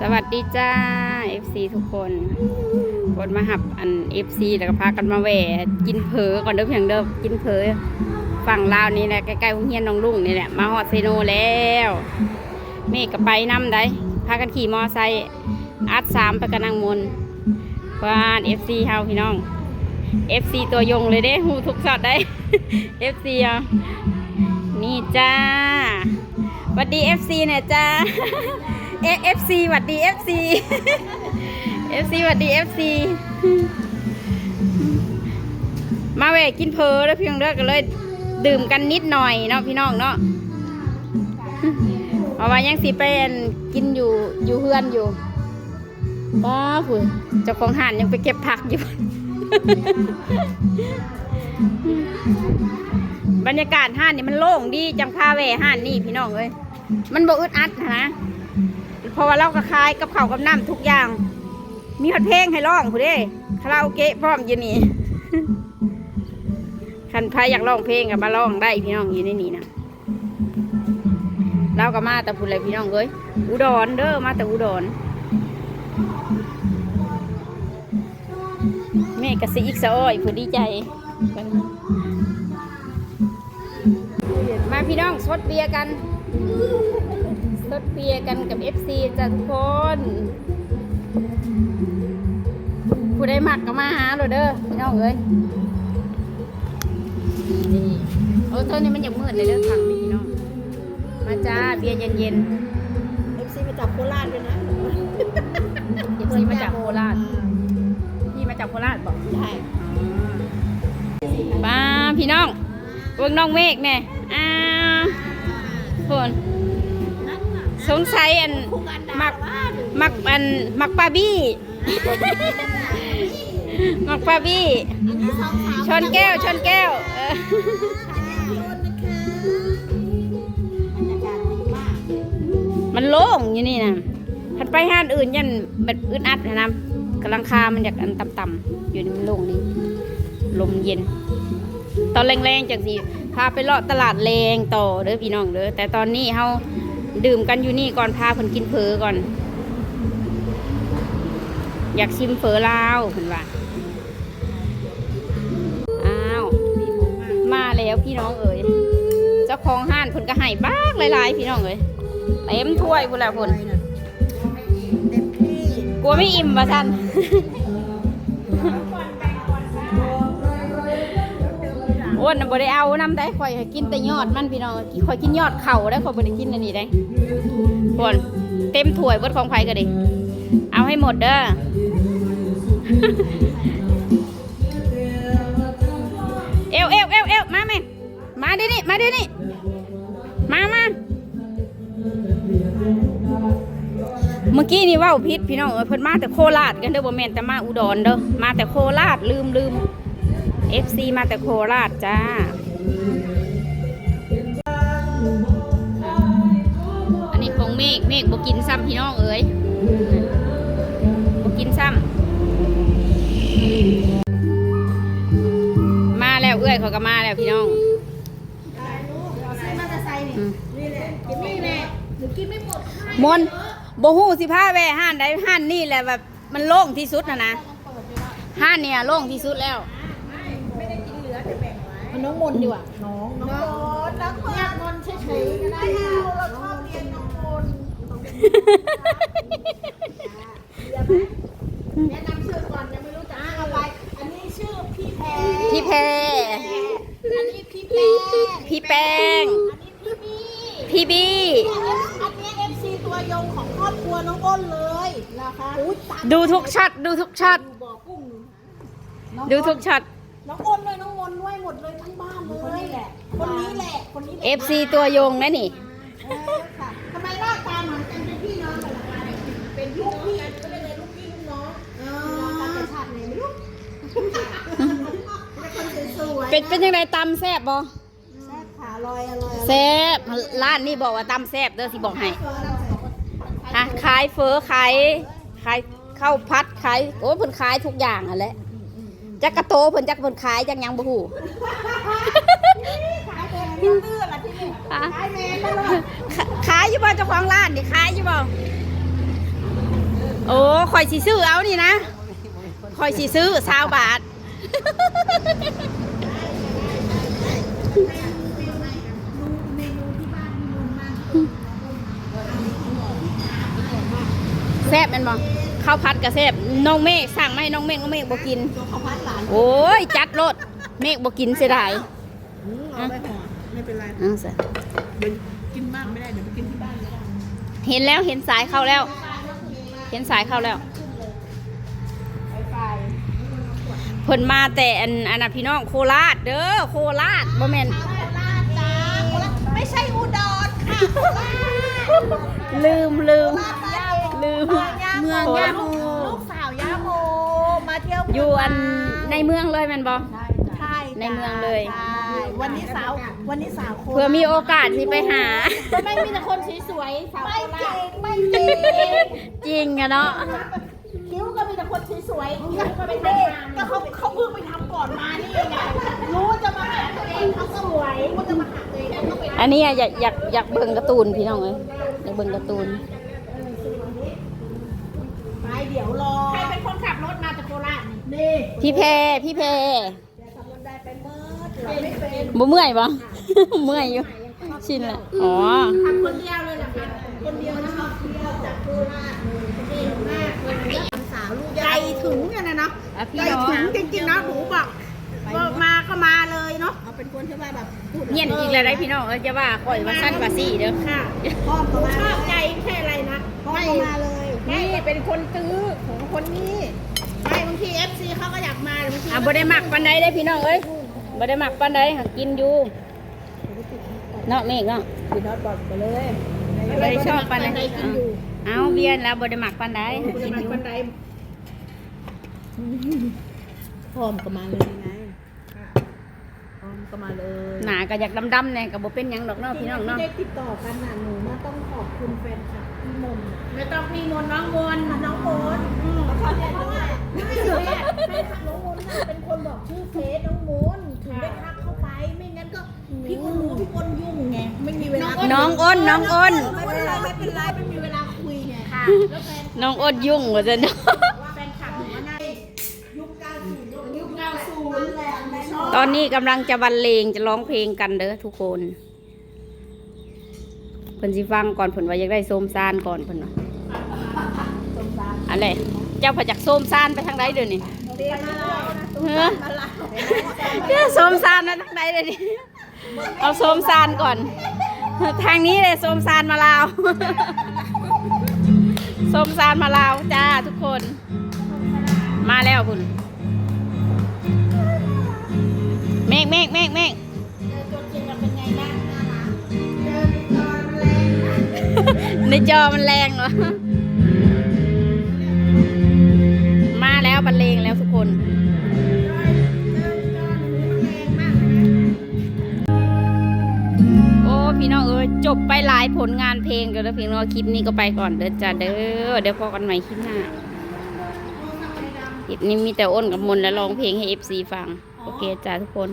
สวัสดีจ้า FC ทุกคนกดมาหับอัน FC แล้วก็พากันมาแหวกินเผอก่อนเด้อเพียงเด้อกินเผอฝั่งลาวนี่แหละใกล้ๆโรงเรียนน้องลุงนี่แหละมาฮอดเซโนแล้วเมฆก็ไปน้ำได้พากันขี่มอไซค์อัดสามไปกันนางมนบ้าน FC เฮาพี่น้อง FC ตัวยงเลยเด้หูทุกสอดได้ FC อะนี่จ้าสวัสดี FC เนี่ยจ้า เอฟซีหวัดดีเอฟซีเอฟซีหวัดดีเอฟซีมาแหวกกินเพอแล้วเพียงเลิกกันเลย ดื่มกันนิดหน่อยเนาะพี่น้องเนาะเพราะว่ายังสิเป็นกินอยู่อยู่เฮือนอยู่ป้าคุณเจ้าของห่านยังไปเก็บผักอยู่ บรรยากาศห้านนี่มันโล่งดีจังพาแหวห้านนี่พี่น้องเอ้ยมันบ่อึดอัดนะ เพราะว่าเราก็คายกับเขากับน้ำทุกอย่าง มีฮอดเพลงให้ร้องผู้เด้คาราโอเกะพร้อมอยู่นี่คันใครอยากร้องเพลงก็มาร้องได้พี่น้องอยู่ในนี้นะเราก็มาแต่พูดเลยพี่น้องเอ้ยอุดรเด้อมาแต่อุดรแม่กระสิอีกสะอ้อยผู้ดีใจมาพี่น้องสดเบียร์กัน สดเบียร์กันกับ FC จ้ะทุกคน ผู้ใดมักก็มาหาเราเด้อพี่น้องเอ้ยนี่โอ้ต้นนี้มันยังมืดเลยเด้อขังนี่พี่น้องมาจ้าเบียร์เย็นเอฟซีมาจากโคราชด้วยนะๆ FC มาจากโคราชพี่มาจากโคราชบอก ใช่ป้าพี่น้องเบิ่งน้องเมฆแน่อ้าคน สงสัยอันมักมักอันมักปลาบี้มักปลาบี้ชนแก้วชนแก้วเออบรรยากาศดีมากมันโล่งอยู่นี่นะถัดไปห้านอื่นยันแบบอึดอัดนะนะกำลังคามันอยากอันต่ำๆอยู่ในมันโล่งนี้ ลมเย็น ตอนแรงๆจังสิพาไปเลาะตลาดแรงต่อเด้อพี่น้องเด้อแต่ตอนนี้เฮา ดื่มกันอยู่นี่ก่อนพาเพิ่นกินเผลอก่อน อยากชิมเฝอลาวเพิ่นว่าอ้าวมาแล้วพี่น้องเอ๋ยเจ้าของห้านเพิ่นก็ให้บ้ากหลายๆ พี่น้องเอ๋ยเต็มถ้วยพุ่นแล้วพุ่นเต็มที่กลัวไม่อิ่มว่าซั่น อ้วนน่ะบ่ได้เอาน้ำได้ข่อยให้กินแต่ยอดมันพี่น้องข่อยกินยอดเข่าได้ข่อยบ่ได้กินอันนี้ได้คนเต็มถ้วยเบิดของไผก็ดิเอาให้หมดเด้อเอวเอวเอวเอวมาไหมมาดินี่มาดินี่มามาเมื่อกี้นี่ว่าพิษพี่น้องเอ้ยเพิ่นมาแต่โคราชกันเด้อบ่แม่นแต่มาอุดรเด้อมาแต่โคราชลืมลืม FC มาแต่โคราชจ้าอันนี้ของเมฆเมฆบกินซ้ำพี่น้องเอ๋ยบกินซ้ำมาแล้วเอื้อยเขาก็มาแล้วพี่น้องซื้อมาจะใส่นี่อืมนี่แหละกินนี่แหละหนูกินไม่หมดให้มนโบหูสิผ้าแว่ห้านใดห้านนี่แหละแบบมันโล่งที่สุดนะนะห้านเนี่ยโล่งที่สุดแล้ว นน้องมนดีกว่าน้องน้องมนน้องมนเรียกมนเฉยๆก็ได้ค่ะเราชอบเรียนน้องมนแนะนำชื่อก่อนยังไม่รู้จักเอาไปอันนี้ชื่อพี่แพรพี่แพรอันนี้พี่แป้งพี่แป้งอันนี้พี่บี้พี่บี้อันนี้เอฟซีตัวยงของครอบครัวน้องอ้นเลยนะคะดูทุกช็อตดูทุกช็อตดูบ่อกุ้งน้องดูทุกช็อต น้องอ้นเลยน้องมนด้วยหมดเลยทั้งบ้านเลยคนนี้แหละ คนนี้แหละ คนนี้แหละ FC ตัวยงนะนี่ เออค่ะทำไมหน้าตาเหมือนกันเป็นพี่น้องกันล่ะคะเป็นลูกพี่ก็เลยลูกพี่ลูกน้องน้องกันแต่ชาติไหนไม่รู้เป็นคนสวยๆเป็นเป็นยังไงตำแซบบ่แซ่บขาลอยอร่อยแซบร้านนี้บอกว่าตำแซบเด้อสิบอกให้เออเราใส่ฮะขายเฟอขายขายข้าวพัดขายโอ้ยเพิ่นขายทุกอย่างอะแหละ จักกระโตเพิ่นจักเพิ่นขายจักหยังบ่ฮู้ขายแพงตื้อละที่นี่ขายแพงตลอดขขายอยู่บ่เจ้าของร้านนี่ขายอยู่บ่โอ้คอยสิซื้อเอานี่นะคอยสิซื้อสาวบาทแซ่บแมันบ่ข้าวผัดกระแซ่บน้องเมฆสั่งมาให้น้องเมฆน้องเมฆบ่กินข้าวผัดหลาน โอ้ย จัดรถเมฆบ่กินเสียดายอืมเอาไปห่อไม่เป็นไรเอาซะเดี๋ยวกินมากไม่ได้เดี๋ยวไปกินที่บ้านก็ได้เห็นแล้วเห็นสายเข้าแล้ว เห็นสายเข้าแล้วไฟเพิ่นมาแต่อันอันน่ะพี่น้องโคราชเด้อโคราชบ่แม่นโคราชจ้าโคราชไม่ใช่อุดรค่ะโคราชลืมลืม ลืลืมมเมืองยาโมลูกสาวยาโมมาเที่ยว อยู่อัน ในเมืองเลยแม่นบ่ใช่ในเมืองเลย ใช่วันนี้สาว วันนี้สาวโคราชเพื่อมีโอกาสที่ไปหาไม่มีแต่คนสวยๆสาวไม่จริงไม่จริงจริงอะเนาะคิ้วก็มีแต่คนสวยๆคิ้วก็ไม่ได้ก็เขาเขาเพิ่งไปทำก่อนมานี่ไงรู้ว่าจะมาหาตัวเองเขาสวยรู้ว่าจะมาหาตัวเองเขาไปอันนี้อะอยากอยากอยากเบิ่งการ์ตูนพี่น้องเอ้ยอยากเบิ่งการ์ตูน ไปเดี๋ยวรอ ใครเป็นคนขับรถมาจากโคราชนี่ พี่แพรพี่แพรขับรถได้ไปเมื่อไม่เป็นบ่เมื่อยบ่ เมื่อยอยู่ ชินละอ๋อทำคนเดียวเลยเหรอคะคนเดียวนะชอบเที่ยวจากโคราชเลยเก่งมากเลยสาวลูกใจถึงเนี่ยนะเนาะอะพี่ใจน้องถึงจริงๆนะหนูบอกว่ามาก็มาเลยเนาะเอาเป็นคนที่ว่าแบบพูดเงียนอีกแล้วได้พี่น้องเอ้ยจะว่าข่อยว่าสั้นว่าซี่เด้อค่ะพ่อมาชอบใจแค่อะไรนะพ่อมาเลยนี่เป็นคนตื้อของคนนี้ ไม่บางทีเอฟซีเขาก็อยากมาบางทีอะบ่ได้มักปานใดได้อพี่น้องเอ้ยบ่ได้มักปานใดหากินอยู่เนาะเมฆเนาะพี่น็อตบอกไปเลยบ่ได้ชอบปานใดกินอยู่เอาเบียนแล้วบ่ได้มักปานใดคุณกินมาอยู่บันไดพร้อมก็มาเลยไงพร้อมก็มาเลยหน้าก็อยากดำๆแน่ก็บ่เป็นหยังดอกเนาะพี่น้องเนาะที่ได้ติดต่อกันน่ะหนูมาต้องขอบคุณแฟนคลับพี่มนต์ไม่ต้องพี่มนต์น้องมนต์น้องมนต์เพราะว่า น้องอ้นน้องอ้นไม่เป็นไรไม่เป็นไรไม่มีเวลาคุยไงค่ะแล้วแฟนน้องอ้นยุ่งว่าซั่นเนาะว่าแฟนคลับหนูว่าในยุค90ยุค90แหละชอบตอนนี้กำลังจะบรรเลงจะร้องเพลงกันเด้อทุกคนเพิ่นสิฟังก่อนเพิ่นว่าอยากได้โซมซานก่อนเพิ่นว่าอะไรเจ้าพระจักโซมซานไปทางใดเดี๋ยวนี้เรียนมาแล้วนะเฮ้อเจ้าโซมซานมาทางใดเดี๋ยวนี้เอาโซมซานก่อน ทางนี้เลยโซมซานมาลาวโซมซานมาลาวจ้าทุกคน มาแล้วคุณเมฆเมฆเมฆเมฆตัวจริงเราเป็นไงบ้างน่ารักเจอในจอมันแรงนะในจอมันแรงเหรอ พี่น้องเอ้ยจบไปหลายผลงานเพลงกันแล้วเพียงน้องคลิปนี้ก็ไปก่อนเด้อจ้าเด้อเดี๋ยวพอกันใหม่คลิปหน้าคลิปนี้มีแต่อ้นกับมนและร้องเพลงให้เอฟซีฟัง โอเคจ้าทุกคน